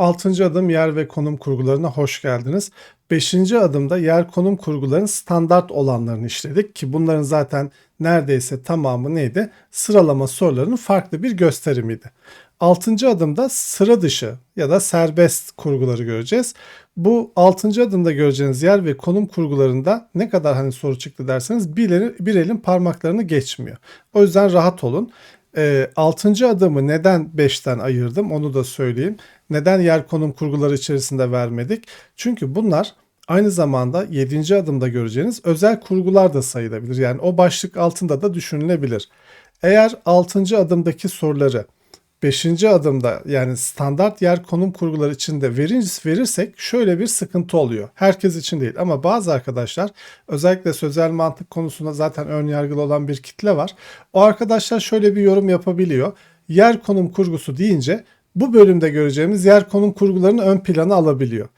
6. adım yer ve konum kurgularına hoş geldiniz. 5. adımda yer konum kurguların standart olanlarını işledik ki bunların zaten neredeyse tamamı neydi? Sıralama sorularının farklı bir gösterimiydi. 6. adımda sıra dışı ya da serbest kurguları göreceğiz. Bu 6. adımda göreceğiniz yer ve konum kurgularında ne kadar hani soru çıktı derseniz bir, bir elin parmaklarını geçmiyor. O yüzden rahat olun. E, 6. adımı neden 5'ten ayırdım onu da söyleyeyim. Neden yer konum kurguları içerisinde vermedik? Çünkü bunlar aynı zamanda 7. adımda göreceğiniz özel kurgular da sayılabilir. Yani o başlık altında da düşünülebilir. Eğer 6. adımdaki soruları 5. adımda yani standart yer konum kurguları içinde verince verirsek şöyle bir sıkıntı oluyor. Herkes için değil ama bazı arkadaşlar özellikle sözel mantık konusunda zaten ön yargılı olan bir kitle var. O arkadaşlar şöyle bir yorum yapabiliyor. Yer konum kurgusu deyince bu bölümde göreceğimiz yer konum kurgularını ön plana alabiliyor.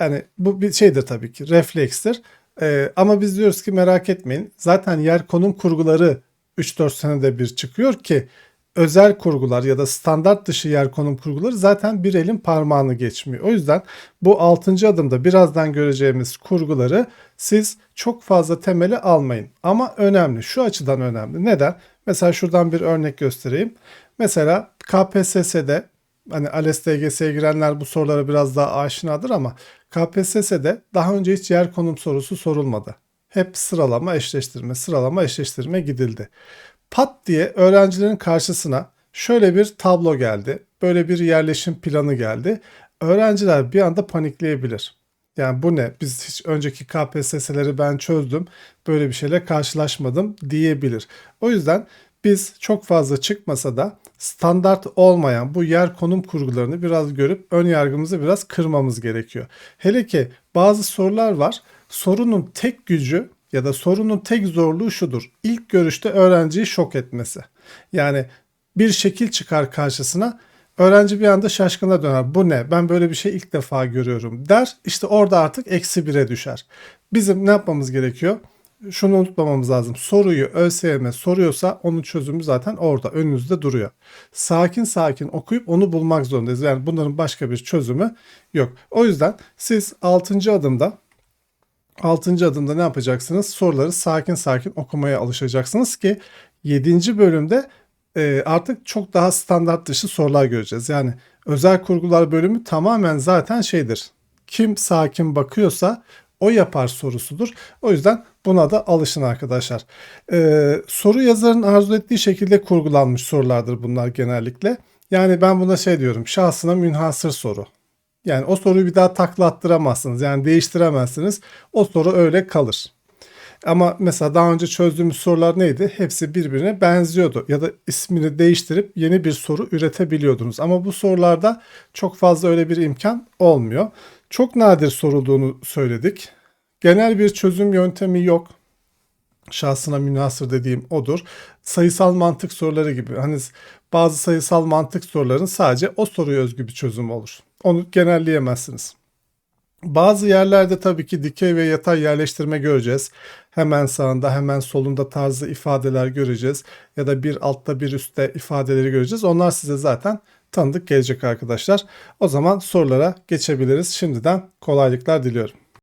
Yani bu bir şeydir tabii ki reflekstir. Ee, ama biz diyoruz ki merak etmeyin. Zaten yer konum kurguları 3-4 senede bir çıkıyor ki özel kurgular ya da standart dışı yer konum kurguları zaten bir elin parmağını geçmiyor. O yüzden bu 6. adımda birazdan göreceğimiz kurguları siz çok fazla temele almayın. Ama önemli. Şu açıdan önemli. Neden? Mesela şuradan bir örnek göstereyim. Mesela KPSS'de hani ALES DGS'ye girenler bu sorulara biraz daha aşinadır ama KPSS'de daha önce hiç yer konum sorusu sorulmadı. Hep sıralama, eşleştirme, sıralama, eşleştirme gidildi. Pat diye öğrencilerin karşısına şöyle bir tablo geldi. Böyle bir yerleşim planı geldi. Öğrenciler bir anda panikleyebilir. Yani bu ne? Biz hiç önceki KPSS'leri ben çözdüm. Böyle bir şeyle karşılaşmadım diyebilir. O yüzden biz çok fazla çıkmasa da standart olmayan bu yer konum kurgularını biraz görüp ön yargımızı biraz kırmamız gerekiyor. Hele ki bazı sorular var. Sorunun tek gücü ya da sorunun tek zorluğu şudur. İlk görüşte öğrenciyi şok etmesi. Yani bir şekil çıkar karşısına öğrenci bir anda şaşkına döner. Bu ne? Ben böyle bir şey ilk defa görüyorum der. İşte orada artık eksi bire düşer. Bizim ne yapmamız gerekiyor? Şunu unutmamamız lazım. Soruyu ÖSYM soruyorsa onun çözümü zaten orada önünüzde duruyor. Sakin sakin okuyup onu bulmak zorundayız. Yani bunların başka bir çözümü yok. O yüzden siz 6. adımda 6. adımda ne yapacaksınız? Soruları sakin sakin okumaya alışacaksınız ki 7. bölümde e, artık çok daha standart dışı sorular göreceğiz. Yani özel kurgular bölümü tamamen zaten şeydir. Kim sakin bakıyorsa o yapar sorusudur. O yüzden buna da alışın arkadaşlar. E, soru yazarın arzu ettiği şekilde kurgulanmış sorulardır bunlar genellikle. Yani ben buna şey diyorum şahsına münhasır soru. Yani o soruyu bir daha takla attıramazsınız. Yani değiştiremezsiniz. O soru öyle kalır. Ama mesela daha önce çözdüğümüz sorular neydi? Hepsi birbirine benziyordu. Ya da ismini değiştirip yeni bir soru üretebiliyordunuz. Ama bu sorularda çok fazla öyle bir imkan olmuyor. Çok nadir sorulduğunu söyledik. Genel bir çözüm yöntemi yok şahsına münhasır dediğim odur. Sayısal mantık soruları gibi. Hani bazı sayısal mantık soruların sadece o soruya özgü bir çözüm olur. Onu genelleyemezsiniz. Bazı yerlerde tabii ki dikey ve yatay yerleştirme göreceğiz. Hemen sağında hemen solunda tarzı ifadeler göreceğiz. Ya da bir altta bir üstte ifadeleri göreceğiz. Onlar size zaten tanıdık gelecek arkadaşlar. O zaman sorulara geçebiliriz. Şimdiden kolaylıklar diliyorum.